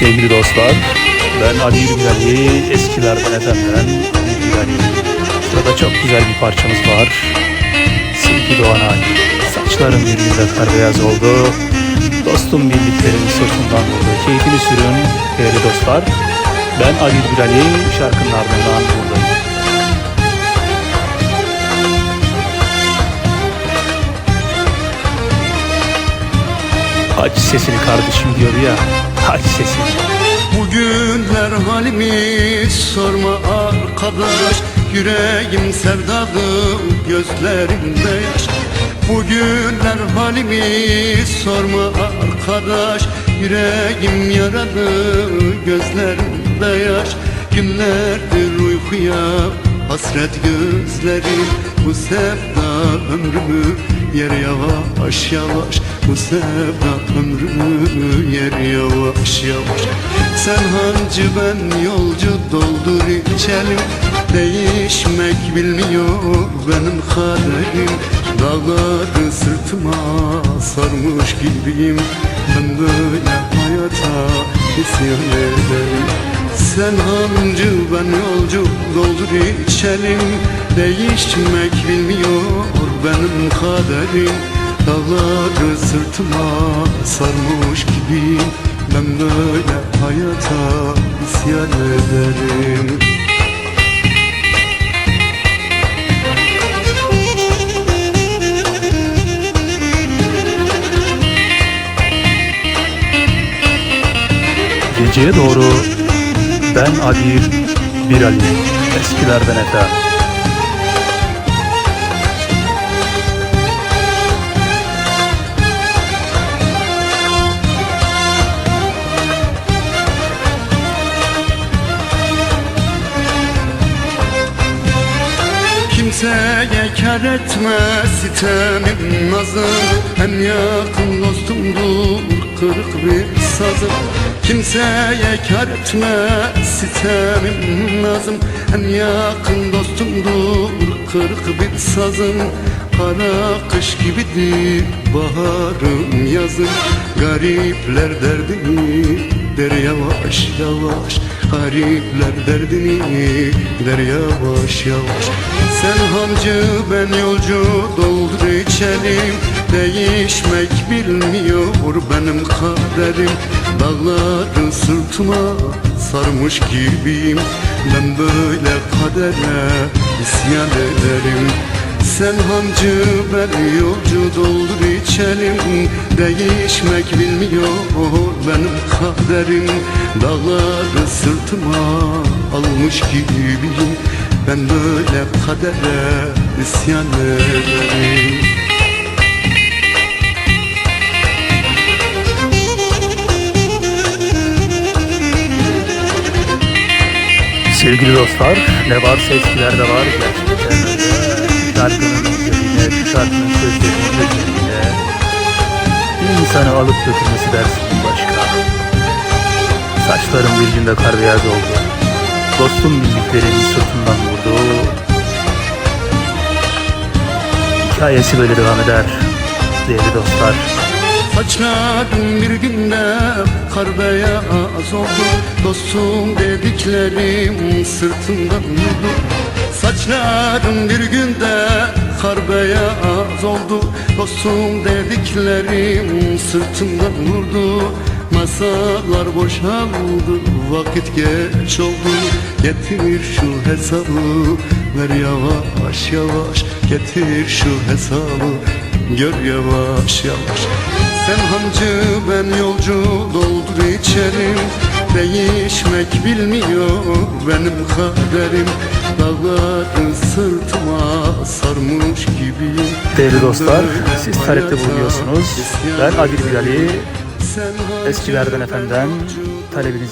Sevgili dostlar, ben Ali Yürgülerli, eskilerden efemden Ali Yürgülerli. Sırada çok güzel bir parçamız var. Silgi Doğanay, saçlarım bir günde kar beyaz oldu. Dostum bildiklerim sırtımdan vurdu. Keyfini sürün değerli dostlar. Ben Ali Yürgülerli, şarkının ardından buradayım. Aç sesini kardeşim diyor ya, sesini. Bugünler halimi sorma arkadaş. Yüreğim sevdalı gözlerimde Bugünler halimi sorma arkadaş. Yüreğim yaralı gözlerimde yaş Günlerdir uykuya hasret gözlerim Bu sevda ömrümü yer yavaş yavaş. Bu sevda ömrümü yer yavaş yavaş. Sen hancı ben yolcu doldur içelim. Değişmek bilmiyor benim kaderim. Dağları sırtıma sarmış gibiyim. Ben böyle hayata isyan ederim sen hancı ben yolcu doldur içelim. Değişmek bilmiyor benim kaderim. Dağları sırtıma sarmış gibiyim Ben böyle hayata isyan ederim. Geceye doğru ben Adil bir Ali eskilerden efem. Kimseye kar etme sitemim nazım Hem yakın dostumdur kırık bir sazım Kimseye kar etme sitemim nazım. Hem yakın dostumdur kırık bir sazım. Kara kış gibidir baharım yazım Garipler derdini der yavaş yavaş. Garipler derdini der yavaş yavaş. Sen hancı ben yolcu doldur içelim Değişmek bilmiyor benim kaderim. Dağları sırtıma sarmış gibiyim Ben böyle kadere isyan ederim. Sen hancı ben yolcu doldur içelim. Değişmek bilmiyor benim kaderim. Dağları sırtıma almış gibiyim Ben böyle kadere isyan ederim Sevgili dostlar, ne varsa eskilerde var gerçekten. Şarkının şu şarkının sözlerinin bir insanı alıp götürmesi dersin başka. Saçlarım bir günde kar beyaz oldu. Dostum bildiklerim sırtımdan vurdu. Hikayesi böyle devam eder. Değerli dostlar. Saçlarım bir günde kar beyaz oldu Dostum dediklerim sırtımdan vurdu. Saçlarım bir günde kar beyaz oldu. Dostum dediklerim sırtımdan vurdu. Masalar boşaldı vakit geç oldu. Getir şu hesabı ver yavaş yavaş. Getir şu hesabı gör yavaş yavaş. Sen hancı ben yolcu doldur içerim Değişmek bilmiyor benim kaderim. Dağları sırtıma sarmış gibiyim Değerli dostlar, siz talepte bulunuyorsunuz. Ben Adil Bilali, eskilerden efenden talebinizi